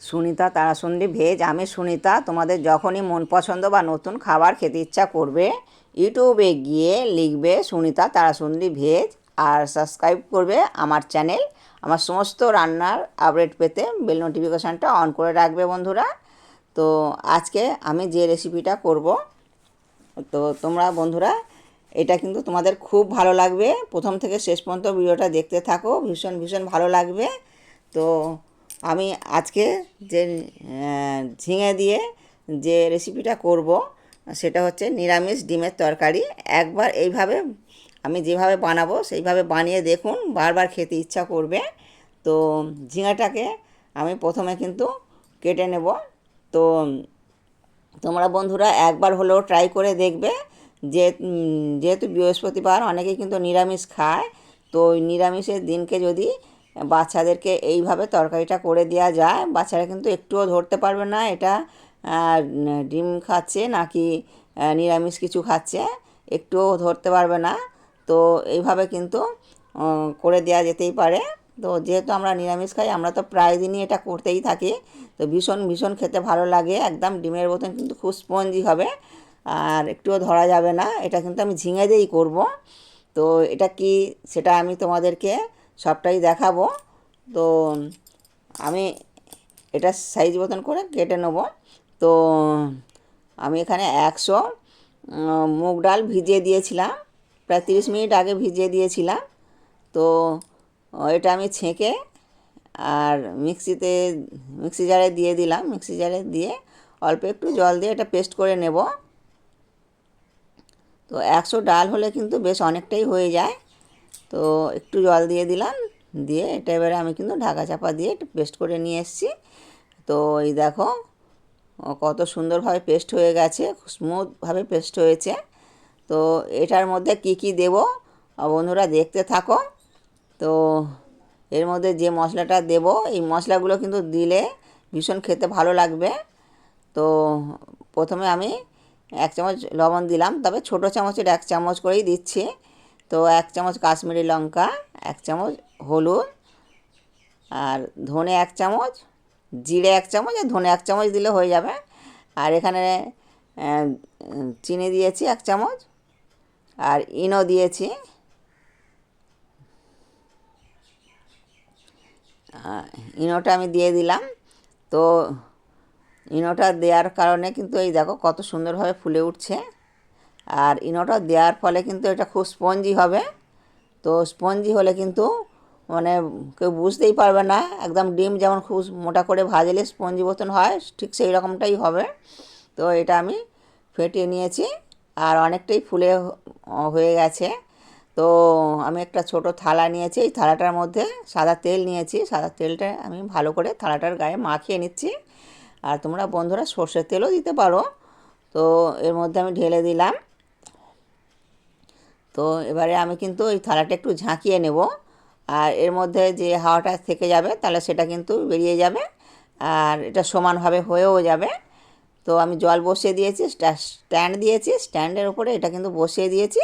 Sunita তারাসুন্দি veg, আমি সুনিতা, তোমাদের যখনই মন পছন্দ বা নতুন খাবার খেতে ইচ্ছা করবে, ইউটিউবে গিয়ে লিখবে সুনিতা তারাসুন্দি ভেজ আর সাবস্ক্রাইব করবে আমার চ্যানেল। আমার সমস্ত রান্নার আপডেট পেতে বেল নোটিফিকেশানটা অন করে রাখবে বন্ধুরা। তো আজকে আমি যে রেসিপিটা করব, তো তোমরা বন্ধুরা, এটা কিন্তু তোমাদের খুব ভালো লাগবে। প্রথম থেকে শেষ পর্যন্ত ভিডিওটা দেখতে থাকো, ভীষণ ভীষণ ভালো লাগবে। তো আমি আজকে যে ঝিঙে দিয়ে যে রেসিপিটা করব, সেটা হচ্ছে নিরামিষ ডিমের তরকারি। একবার এইভাবে আমি যেভাবে বানাবো, সেইভাবে বানিয়ে দেখুন, বারবার খেতে ইচ্ছা করবে। তো ঝিঙাটাকে আমি প্রথমে কিন্তু কেটে নেব। তো তোমরা বন্ধুরা একবার হলেও ট্রাই করে দেখবে যে যেহেতু বৃহস্পতিবার, অনেকেই কিন্তু নিরামিষ খায়। তো নিরামিষের দিনকে যদি বাচ্চাদেরকে এইভাবে তরকারিটা করে দেওয়া যায়। বাচ্চারা কিন্তু একটুও ধরতে পারবে না। এটা ডিম খাচ্ছে নাকি নিরামিষ কিছু খাচ্ছে, একটুও ধরতে পারবে না। তো এইভাবে কিন্তু করে দেওয়া যেতেই পারে। তো যেহেতু আমরা নিরামিষ খাই, আমরা তো প্রায় দিনই এটা করতেই থাকি। তো ভীষণ ভীষণ খেতে ভালো লাগে। একদম ডিমের মতন কিন্তু খুব স্পঞ্জি হবে। আর একটুও ধরা যাবে না। এটা কিন্তু আমি ঝিঙে দিয়েই করব। তো এটা কি, সেটা আমি তোমাদেরকে সবটাই দেখাবো। তো আমি এটা সাইজ মতন করে কেটে নেব। তো আমি এখানে একশো মুগ ডাল ভিজিয়ে দিয়েছিলাম। প্রায় তিরিশ মিনিট আগে ভিজিয়ে দিয়েছিলাম। তো এটা আমি ছেঁকে আর মিক্সিতে, মিক্সি জারে দিয়ে দিলাম। মিক্সি জারে দিয়ে অল্প একটু জল দিয়ে এটা পেস্ট করে নেব। তো একশো ডাল হলে কিন্তু বেশ অনেকটাই হয়ে যায়। তো একটু জল দিয়ে দিলাম। দিয়ে এটা এবারে আমি কিন্তু ঢাকা চাপা দিয়ে একটু পেস্ট করে নিয়ে এসেছি। তো এই দেখো কত সুন্দরভাবে পেস্ট হয়ে গেছে স্মুথভাবে পেস্ট হয়েছে। তো এটার মধ্যে কি কি দেব? বন্ধুরা দেখতে থাকো। তো এর মধ্যে যে মশলাটা দেব, এই মশলাগুলো কিন্তু দিলে ভীষণ খেতে ভালো লাগবে। তো প্রথমে আমি এক চামচ লবণ দিলাম, তবে ছোটো চামচের এক চামচ করেই দিচ্ছি। তো এক চামচ কাশ্মীরি লঙ্কা, এক চামচ হলুদ, আর ধনে এক চামচ, জিরে এক চামচ, আর ধনে এক চামচ দিলে হয়ে যাবে। আর এখানে চিনি দিয়েছি এক চামচ, আর ইনো দিয়েছি। ইনোটা আমি দিয়ে দিলাম। তো ইনোটা দেওয়ার কারণে কিন্তু এই দেখো কত সুন্দরভাবে ফুলে উঠছে। আর ইনোটা দেওয়ার ফলে কিন্তু এটা খুব স্পঞ্জি হবে। তো স্পঞ্জি হলে কিন্তু মানে কেউ বুঝতেই পারবে না, একদম ডিম যেমন খুব মোটা করে ভাজলে স্পঞ্জি মতন হয়, ঠিক সেই রকমটাই হবে। তো এটা আমি ফেটিয়ে নিয়েছি আর অনেকটাই ফুলে হয়ে গেছে। তো আমি একটা ছোট থালা নিয়েছি, এই থালাটার মধ্যে সাদা তেল নিয়েছি, সাদা তেলটা আমি ভালো করে থালাটার গায়ে মাখিয়ে নিচ্ছি। আর তোমরা বন্ধুরা সর্ষের তেলও দিতে পারো। তো এর মধ্যে আমি ঢেলে দিলাম। তো এবারে আমি কিন্তু ওই থালাটা একটু ঝাঁকিয়ে নেব। আর এর মধ্যে যে হাওয়াটা থেকে যাবে, তাহলে সেটা কিন্তু বেরিয়ে যাবে। আর এটা সমানভাবে হয়েও যাবে। তো আমি জল বসিয়ে দিয়েছি স্ট্যা- স্ট্যান্ড দিয়েছি। স্ট্যান্ডের উপরে এটা কিন্তু বসিয়ে দিয়েছি।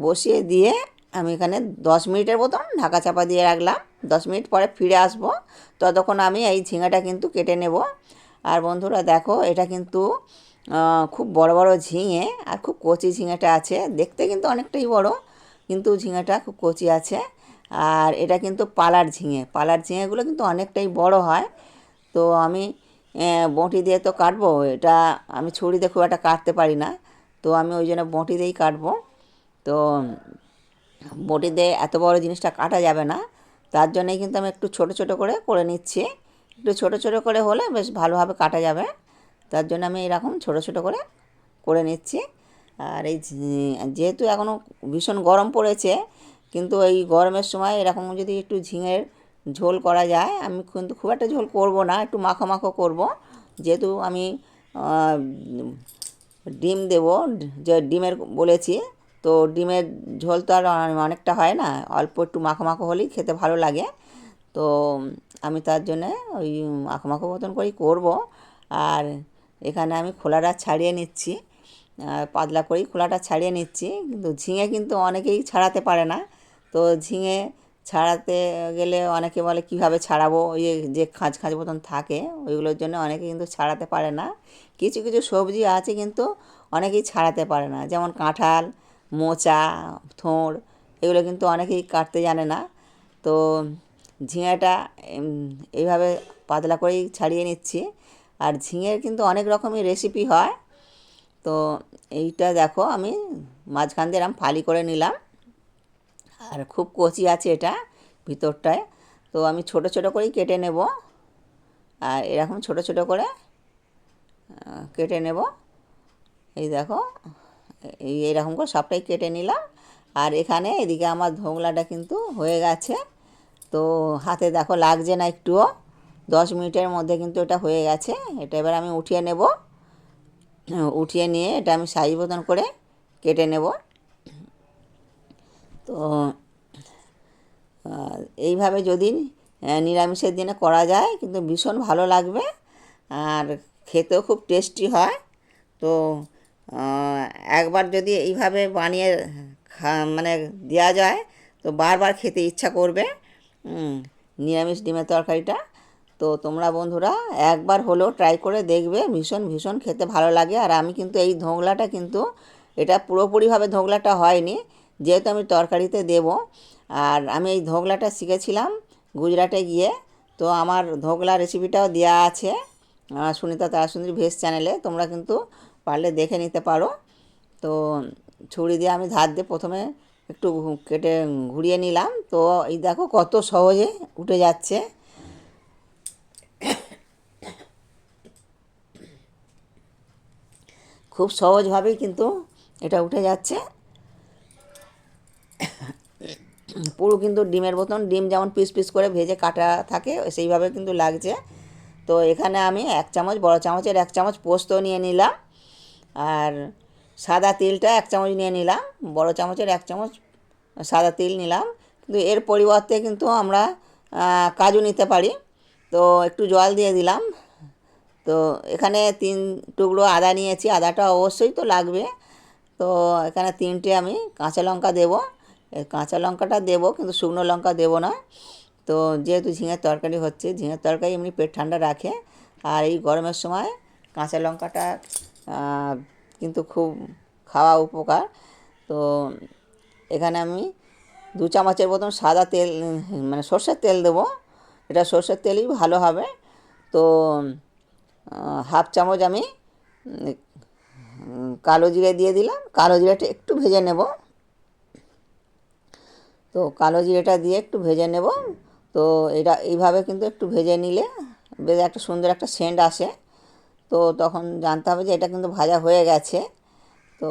বসিয়ে দিয়ে আমি এখানে দশ মিনিটের মতন ঢাকা চাপা দিয়ে রাখলাম। দশ মিনিট পরে ফিরে আসব। ততক্ষণ আমি এই ঝিঙাটা কিন্তু কেটে নেব। আর বন্ধুরা দেখো, এটা কিন্তু খুব বড় বড় ঝিঙে আর খুব কচি ঝিঙেটা আছে। দেখতে কিন্তু অনেকটাই বড়, কিন্তু ঝিঙেটা খুব কচি আছে। আর এটা কিন্তু পালার ঝিঙে, পালার ঝিঙেগুলো কিন্তু অনেকটাই বড় হয়। তো আমি বঁটি দিয়ে তো কাটবো, এটা আমি ছুরি দিয়ে খুব একটা কাটতে পারি না। তো আমি ওই জন্য বঁটি দিয়েই কাটবো। তো বঁটি দিয়ে এত বড় জিনিসটা কাটা যাবে না। তার জন্যই কিন্তু আমি একটু ছোট ছোট করে করে নিচ্ছি। একটু ছোটো ছোটো করে হলে বেশ ভালোভাবে কাটা যাবে। তার জন্য আমি এরকম ছোটো ছোটো করে করে নিচ্ছি। আর এই যেহেতু এখনও ভীষণ গরম পড়েছে, কিন্তু এই গরমের সময় এরকম যদি একটু ঝিঙের ঝোল করা যায়, আমি কিন্তু খুব একটা ঝোল করব না, একটু মাখো মাখো করব। যেহেতু আমি ডিম দেবো, যে ডিমের বলেছি, তো ডিমের ঝোল তো আর অনেকটা হয় না, অল্প একটু মাখো মাখো হলেই খেতে ভালো লাগে। তো আমি তার জন্যে ওই মাখো মাখো মতন করেই করব। আর এখানে আমি খোলাটা ছাড়িয়ে নিচ্ছি। পাতলা করেই খোলাটা ছাড়িয়ে নিচ্ছি। কিন্তু ঝিঙে কিন্তু অনেকেই ছাড়াতে পারে না। তো ঝিঙে ছাড়াতে গেলে অনেকে বলে, কীভাবে ছাড়াবো? ওই যে খাঁজ খাঁজ মতন থাকে, ওইগুলোর জন্য অনেকে কিন্তু ছাড়াতে পারে না। কিছু কিছু সবজি আছে কিন্তু অনেকেই ছাড়াতে পারে না। যেমন কাঁঠাল, মোচা, থোঁড়, এগুলো কিন্তু অনেকেই কাটতে জানে না। তো ঝিঙেটা এইভাবে পাতলা করেই ছাড়িয়ে নিচ্ছি। আর ঝিঙের কিন্তু অনেক রকমের রেসিপি হয়। তো এইটা দেখো, আমি মাঝখান দিয়ে এরম ফালি করে নিলাম। আর খুব কচি আছে এটা ভিতরটায়। তো আমি ছোট ছোট করেই কেটে নেব। আর এরকম ছোট ছোট করে কেটে নেব। এই দেখো, এই এরকম করে সবটাই কেটে নিলাম। আর এখানে এদিকে আমার ধোগলাটা কিন্তু হয়ে গেছে। তো হাতে দেখো লাগছে না একটুও। দশ মিনিটের মধ্যে কিন্তু এটা হয়ে গেছে। এটা এবার আমি উঠিয়ে নেব। উঠিয়ে নিয়ে এটা আমি সাইজ মতন করে কেটে নেব। তো এইভাবে যদি নিরামিষের দিনে করা যায়, কিন্তু ভীষণ ভালো লাগবে। আর খেতেও খুব টেস্টি হয়। তো একবার যদি এইভাবে বানিয়ে মানে দেওয়া যায়, তো বারবার খেতে ইচ্ছা করবে। নিরামিষ ডিমের তরকারিটা। তো তোমরা বন্ধুরা একবার হলেও ট্রাই করে দেখবে, ভীষণ ভীষণ খেতে ভালো লাগে। আর আমি কিন্তু এই ধোগলাটা কিন্তু, এটা পুরোপুরিভাবে ধোগলাটা হয়নি, যেহেতু আমি তরকারিতে দেব। আর আমি এই ধোগলাটা শিখেছিলাম গুজরাটে গিয়ে। তো আমার ধোগলা রেসিপিটাও দেওয়া আছে সুনিতা তারাসুন্দরী ভেজ চ্যানেলে। তোমরা কিন্তু পারলে দেখে নিতে পারো। তো ছুরি দিয়ে আমি ধার দিয়ে প্রথমে একটু কেটে ঘুরিয়ে নিলাম। তো এই দেখো কত সহজে উঠে যাচ্ছে। খুব সহজভাবেই কিন্তু এটা উঠে যাচ্ছে। পুরো কিন্তু ডিমের মতন, ডিম যেমন পিস পিস করে ভেজে কাটা থাকে, সেইভাবে কিন্তু লাগছে। তো এখানে আমি এক চামচ, বড় চামচের এক চামচ পোস্ত নিয়ে নিলাম। আর সাদা তিলটা এক চামচ নিয়ে নিলাম, বড় চামচের এক চামচ সাদা তিল নিলাম। কিন্তু এর পরিবর্তে কিন্তু আমরা কাজু নিতে পারি। তো একটু জল দিয়ে দিলাম। তো এখানে তিন টুকরো আদা নিয়েছি, আদাটা অবশ্যই তো লাগবে। তো এখানে তিনটে আমি কাঁচা লঙ্কা দেবো। কাঁচা লঙ্কাটা দেবো, কিন্তু শুকনো লঙ্কা দেবো না। তো যেহেতু ঝিঙের তরকারি হচ্ছে, ঝিঙের তরকারি এমনি পেট ঠান্ডা রাখে। আর এই গরমের সময় কাঁচা লঙ্কাটা কিন্তু খুব খাওয়া উপকার। তো এখানে আমি দু চামচের মতন সাদা তেল মানে সর্ষের তেল দেবো। এটা সর্ষের তেলই ভালো হবে। তো হাফ চামচ আমি কালো জিরে দিয়ে দিলাম। কালো জিরেটা একটু ভেজে নেব। তো কালো জিরেটা দিয়ে একটু ভেজে নেব। তো এটা এইভাবে কিন্তু একটু ভেজে নিলে বেশ একটা সুন্দর একটা সেন্ট আসে। তো তখন জানতে হবে যে এটা কিন্তু ভাজা হয়ে গেছে। তো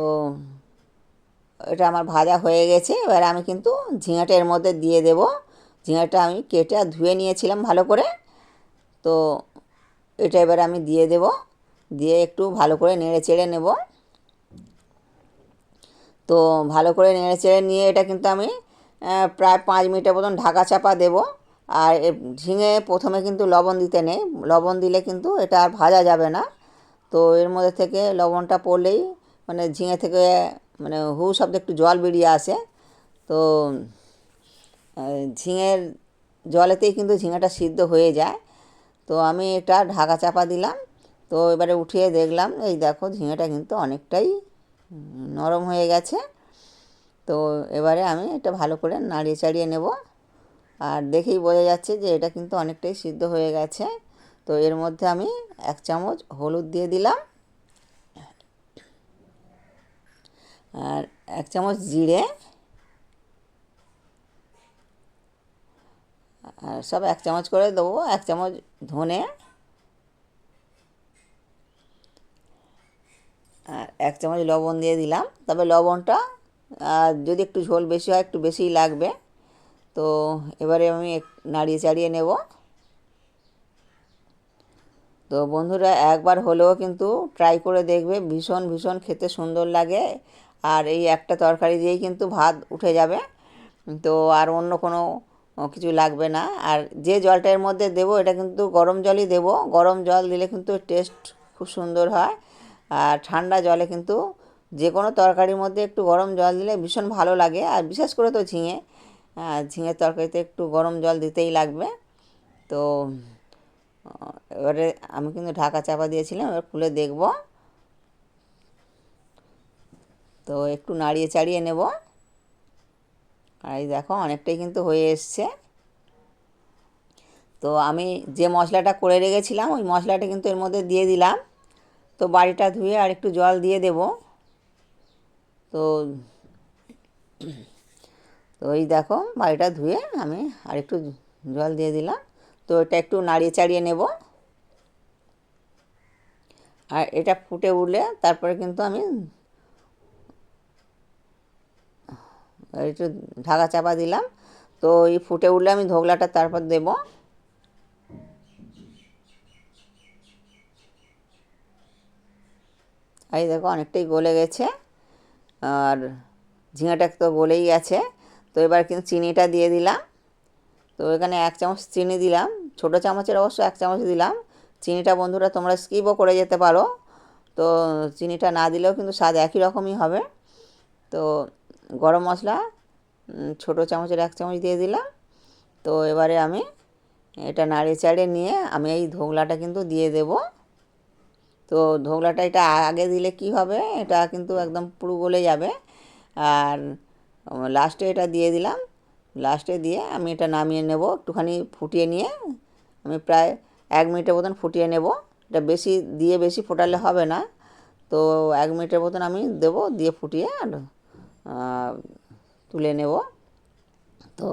এটা আমার ভাজা হয়ে গেছে। এবার আমি কিন্তু ঝিঙাটা এর মধ্যে দিয়ে দেব। ঝিঙাটা আমি কেটে ধুয়ে নিয়েছিলাম ভালো করে। তো এটা এবার আমি দিয়ে দেব। দিয়ে একটু ভালো করে নেড়ে চেড়ে নেব। তো ভালো করে নেড়ে চেড়ে নিয়ে এটা কিন্তু আমি প্রায় পাঁচ মিনিটের মতন ঢাকা চাপা দেব। আর ঝিঙে প্রথমে কিন্তু লবণ দিতে নেই। লবণ দিলে কিন্তু এটা আর ভাজা যাবে না। তো এর মধ্যে থেকে লবণটা পড়লেই মানে ঝিঙে থেকে মানে হু শব্দ একটু জল বেরিয়ে আসে। তো ঝিঙের জলেতেই কিন্তু ঝিঙেটা সিদ্ধ হয়ে যায়। তো আমি এটা ঢাকা চাপা দিলাম। তো এবারে উঠিয়ে দেখলাম, এই দেখো ঝিঙেটা কিন্তু অনেকটাই নরম হয়ে গেছে। তো এবারে আমি এটা ভালো করে নাড়িয়ে চাড়িয়ে নেব। আর দেখেই বোঝা যাচ্ছে যে এটা কিন্তু অনেকটাই সিদ্ধ হয়ে গেছে। তো এর মধ্যে আমি এক চামচ হলুদ দিয়ে দিলাম। আর এক চামচ জিরে। আর সব এক চামচ করে দেবো, এক চামচ ধনে। আর এক চামচ লবণ দিয়ে দিলাম। তবে লবণটা যদি একটু ঝোল বেশি হয়, একটু বেশিই লাগবে। তো এবারে আমি নাড়িয়ে চাড়িয়ে নেব। তো বন্ধুরা, একবার হলেও কিন্তু ট্রাই করে দেখবে, ভীষণ ভীষণ খেতে সুন্দর লাগে। আর এই একটা তরকারি দিয়েই কিন্তু ভাত উঠে যাবে। তো আর অন্য কোনো কিছু লাগবে না। আর যে জলটা এর মধ্যে দেবো, এটা কিন্তু গরম জলই দেবো। গরম জল দিলে কিন্তু টেস্ট খুব সুন্দর হয়। আর ঠান্ডা জলে কিন্তু যে কোনো তরকারির মধ্যে একটু গরম জল দিলে ভীষণ ভালো লাগে। আর বিশেষ করে তো ঝিঙে। ঝিঙের তরকারিতে একটু গরম জল দিতেই লাগবে। তো এবারে আমি কিন্তু ঢাকা চাপা দিয়েছিলাম, এবার খুলে দেখব। তো একটু নাড়িয়ে চাড়িয়ে নেব। আর এই দেখো, অনেকটাই কিন্তু হয়ে এসছে। তো আমি যে মশলাটা করে রেখেছিলাম, ওই মশলাটা কিন্তু এর মধ্যে দিয়ে দিলাম। তো বাড়িটা ধুয়ে আর একটু জল দিয়ে দেব। তো তো এই দেখো বাড়িটা ধুয়ে আমি আর একটু জল দিয়ে দিলাম। তো এটা একটু নাড়িয়ে চাড়িয়ে নেব। আর এটা ফুটে উঠলে তারপরে কিন্তু আমি একটু ঢাকা চাপা দিলাম। তো এই ফুটে উঠলে আমি ধোগলাটা তারপর দেবো। এই দেখো অনেকটাই গলে গেছে। আর ঝিঙাটা তো গলেই গেছে তো এবার কিন্তু চিনিটা দিয়ে দিলাম। তো এখানে এক চামচ চিনি দিলাম। ছোটো চামচের অবশ্য এক চামচ দিলাম। চিনিটা বন্ধুরা তোমরা স্কিপও করে যেতে পারো। তো চিনিটা না দিলেও কিন্তু স্বাদ একই রকমই হবে। তো গরম মশলা ছোটো চামচের এক চামচ দিয়ে দিলাম। তো এবারে আমি এটা নাড়িয়ে চাড়িয়ে নিয়ে আমি এই ধোগলাটা কিন্তু দিয়ে দেবো। তো ধোগলাটা এটা আগে দিলে কি হবে? এটা কিন্তু একদম পুরো গলে যাবে। আর লাস্টে এটা দিয়ে দিলাম। লাস্টে দিয়ে আমি এটা নামিয়ে নেব, একটুখানি ফুটিয়ে নিয়ে। আমি প্রায় এক মিনিটের মতন ফুটিয়ে নেব। এটা বেশি, দিয়ে বেশি ফোটালে হবে না। তো এক মিনিটের মতন আমি দেবো, দিয়ে ফুটিয়ে আর তুলে নেব। তো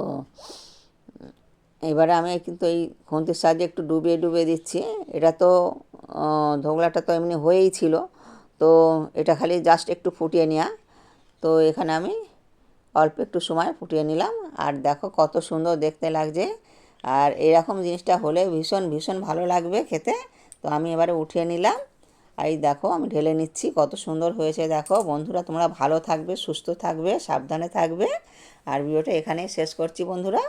এবারে আমি কিন্তু এই খুন্তির সাহায্যে একটু ডুবিয়ে ডুবিয়ে দিচ্ছি। এটা তো ধোগলাটা তো এমনি হয়েই ছিল। তো এটা খালি জাস্ট একটু ফুটিয়ে নেওয়া তো এখানে আমি অল্প একটু সময় ফুটিয়ে নিলাম। আর দেখো কত সুন্দর দেখতে লাগছে। আর এরকম জিনিসটা হলে ভীষণ ভীষণ ভালো লাগবে খেতে। তো আমি এবারে উঠিয়ে নিলাম। আর এই দেখো আমি ঢেলে নিচ্ছি, কত সুন্দর হয়েছে দেখো। বন্ধুরা, তোমরা ভালো থাকবে, সুস্থ থাকবে, সাবধানে থাকবে। আর ভিডিওটা এখানেই শেষ করছি বন্ধুরা।